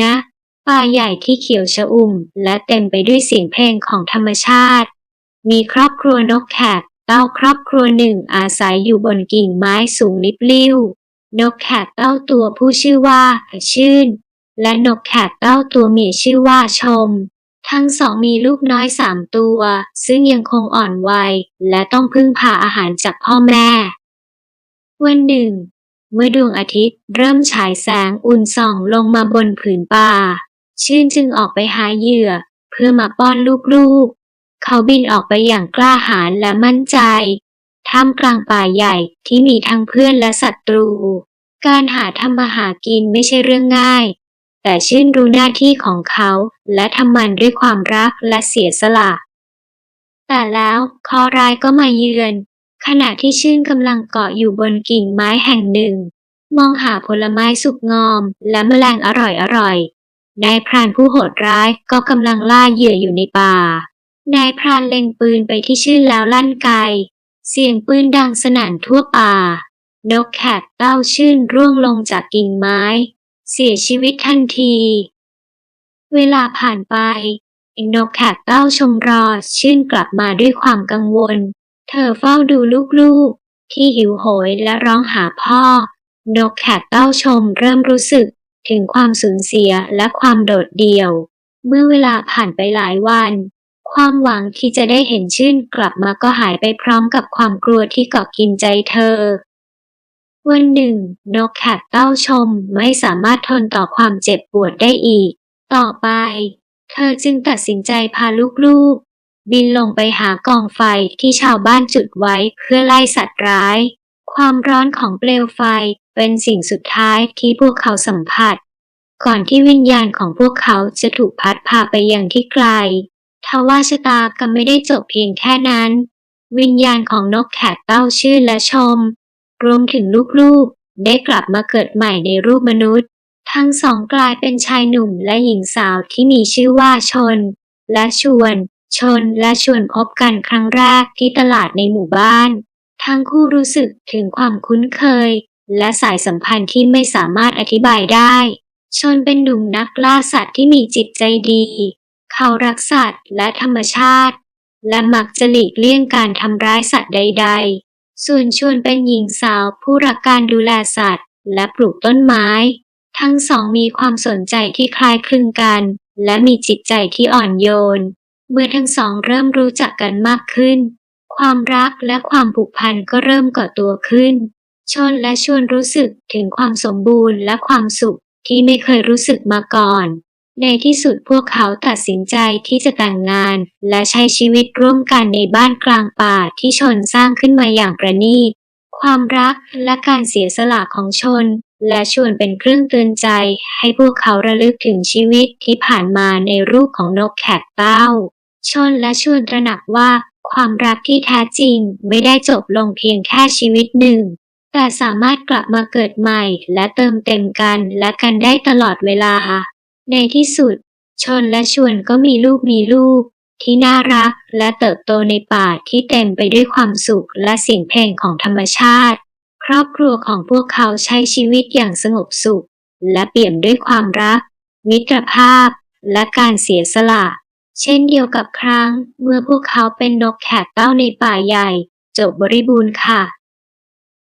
นะ ป่าใหญ่ที่เขียวชอุ่ม และเต็มไปด้วยเสียงเพลงของธรรมชาติ มีครอบครัวนกแขกเต้าครอบครัวหนึ่งอาศัยอยู่บนกิ่งไม้สูงลิบลิ่วนกแขกเต้าตัวผู้ชื่อว่าชื่น และนกแขกเต้าตัวเมียชื่อว่าชม ทั้งสองมีลูกน้อยสามตัว ซึ่งยังคงอ่อนวัย และต้องพึ่งพาอาหารจากพ่อแม่ วันหนึ่ง เมื่อดวงอาทิตย์เริ่มฉายแสงอุ่นส่องลงมาบนผืนป่า ชื่นจึงออกไปหาเหยื่อ เพื่อมาป้อนลูกๆ เขาบินออกไปอย่างกล้าหาญและมั่นใจ ท่ามกลางป่าใหญ่ที่มีทั้งเพื่อนและศัตรู การหาทำมาหากินไม่ใช่เรื่องง่าย แต่ชื่นรู้หน้าที่ของเขาและทำมันด้วยความรักและเสียสละ แต่แล้วเคอร้ายก็มาเยือน ขณะที่ชื่นกำลังเกาะอยู่บนกิ่งไม้แห่งหนึ่ง มองหาผลไม้สุกงอม และแมลงอร่อยๆนายพรานผู้โหดร้ายก็กำลังล่าเหยื่ออยู่ในป่านายพรานเล็งปืนไปที่ชื่นแล้วลั่นไกเสียงปืนดังสนั่นทั่วป่า นกแขกเต้าชื่นร่วงลงจากกิ่งไม้ เสียชีวิตทันที เวลาผ่านไปนกแขกเต้าชมรอชื่นกลับมาด้วยความกังวล เธอเฝ้าดูลูกๆ ที่หิวโหยและร้องหาพ่อ นกแขกเต้าชมเริ่มรู้สึกถึงความสูญเสียและความโดดเดี่ยว เมื่อเวลาผ่านไปหลายวัน ความหวังที่จะได้เห็นชื่นกลับมาก็หายไปพร้อมกับความกลัวที่เกาะกินใจเธอ วันหนึ่ง นกแขกเต้าชมไม่สามารถทนต่อความเจ็บปวดได้อีก ต่อไป เธอจึงตัดสินใจพาลูกๆ บินลงไปหากองไฟที่ชาวบ้านจุดไว้เพื่อไล่สัตว์ร้าย ความร้อนของเปลวไฟเป็นสิ่งสุดท้ายที่พวกเขาสัมผัส ก่อนที่วิญญาณของพวกเขาจะถูกพัดพาไปยังที่ไกลทว่าชะตากรรมไม่ได้จบเพียงแค่นั้น วิญญาณของนกแขกเต้าชื่นและชม รวมถึงลูกๆ ได้กลับมาเกิดใหม่ในรูปมนุษย์ ทั้งสองกลายเป็นชายหนุ่มและหญิงสาวที่มีชื่อว่าชน และชวน ชนและชวนพบกันครั้งแรกที่ตลาดในหมู่บ้าน ทั้งคู่รู้สึกถึงความคุ้นเคย และสายสัมพันธ์ที่ไม่สามารถอธิบายได้ ชนเป็นหนุ่มนักล่าสัตว์ที่มีจิตใจดี เขารักสัตว์และธรรมชาติ และมักจะหลีกเลี่ยงการทำร้ายสัตว์ใด ๆ ส่วนชวนเป็นหญิงสาวผู้รักการดูแลสัตว์ และปลูกต้นไม้ ทั้งสองมีความสนใจที่คล้ายคลึงกัน และมีจิตใจที่อ่อนโยน เมื่อทั้งสองเริ่มรู้จักกันมากขึ้น ความรักและความผูกพันก็เริ่มก่อตัวขึ้น ชนและชวนรู้สึกถึงความสมบูรณ์และความสุขที่ไม่เคยรู้สึกมาก่อน ในที่สุดพวกเขาตัดสินใจที่จะแต่งงาน และใช้ชีวิตร่วมกันในบ้านกลางป่าที่ชนสร้างขึ้นมาอย่างประณีต ความรักและการเสียสละของชน และชวนเป็นเครื่องเตือนใจ ให้พวกเขาระลึกถึงชีวิตที่ผ่านมาในรูปของนกแขกเต้า ชนและชวนตระหนักว่า ความรักที่แท้จริงไม่ได้จบลงเพียงแค่ชีวิตหนึ่ง แต่สามารถกลับมาเกิดใหม่ และเติมเต็มกันและกันได้ตลอดเวลา ในที่สุด ชนและชวนก็มีลูกมีลูก ที่น่ารักและเติบโตในป่าที่เต็มไปด้วยความสุขและเสียงเพลงของธรรมชาติ ครอบครัวของพวกเขาใช้ชีวิตอย่างสงบสุข และเปี่ยมด้วยความรักมิตรภาพและการเสียสละ เช่นเดียวกับครั้งเมื่อพวกเขาเป็นนกแขกเต้าในป่าใหญ่ จบบริบูรณ์ค่ะ